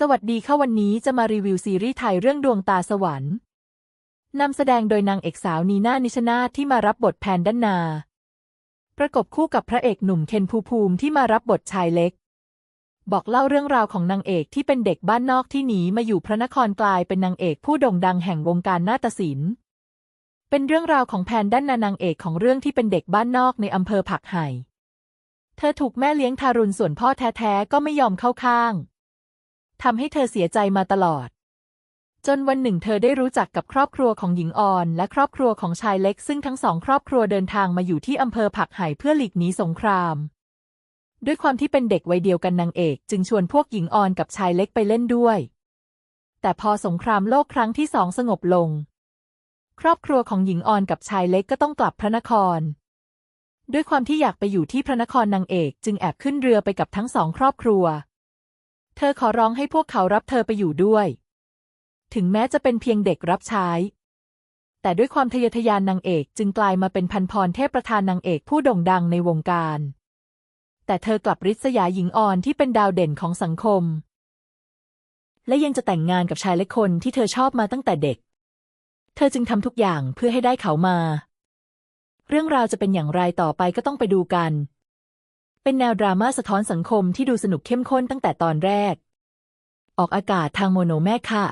สวัสดีค่ะวันนี้จะมารีวิวซีรีส์ไทยเรื่องดวงตาสวรรค์นำแสดงโดยนางเอกสาวนีน่านิชนาที่มารับบทแพนด้านนา ประกบคู่กับพระเอกหนุ่มเคนภูภูมิที่มารับบทชายเล็ก บอกเล่าเรื่องราวของนางเอกที่เป็นเด็กบ้านนอกที่หนีมาอยู่พระนครกลายเป็นนางเอกผู้โด่งดังแห่งวงการนาฏศิลป์เป็นเรื่องราวของแพนด้านนานางเอกของเรื่องที่เป็นเด็กบ้านนอกในอำเภอผักไห่ เธอถูกแม่เลี้ยงทารุณส่วนพ่อแท้ๆก็ไม่ยอมเข้าข้าง ทำให้เธอเสียใจมาตลอด จนวันหนึ่งเธอได้รู้จักกับครอบครัวของหญิงอ่อน และครอบครัวของชายเล็ก ซึ่งทั้งสองครอบครัวเดินทางมาอยู่ที่อำเภอผักไห่เพื่อหลีกหนีสงคราม ด้วยความที่เป็นเด็กวัยเดียวกันนางเอก จึงชวนพวกหญิงอ่อนกับชายเล็กไปเล่นด้วย แต่พอสงครามโลกครั้งที่สองสงบลง ครอบครัวของหญิงอ่อนกับชายเล็กก็ต้องกลับพระนครด้วยความที่อยากไปอยู่ที่พระนครนางเอก จึงแอบขึ้นเรือไปกับทั้งสองครอบครัว เธอขอร้องให้พวกเขารับเธอไปอยู่ด้วย ถึงแม้จะเป็นเพียงเด็กรับใช้ แต่ด้วยความทะเยอทะยานนางเอกจึงกลายมาเป็นพันพรเทพประธานนางเอกผู้โด่งดังในวงการ แต่เธอกลับริษยาหญิงอ่อนที่เป็นดาวเด่นของสังคม และยังจะแต่งงานกับชายเล็กคนที่เธอชอบมาตั้งแต่เด็ก เธอจึงทำทุกอย่างเพื่อให้ได้เขามา เรื่องราวจะเป็นอย่างไรต่อไปก็ต้องไปดูกัน เป็นแนวดราม่าสะท้อนสังคมที่ดูสนุกเข้มข้นตั้งแต่ตอนแรก ออกอากาศทางโมโนแม่ค่ะ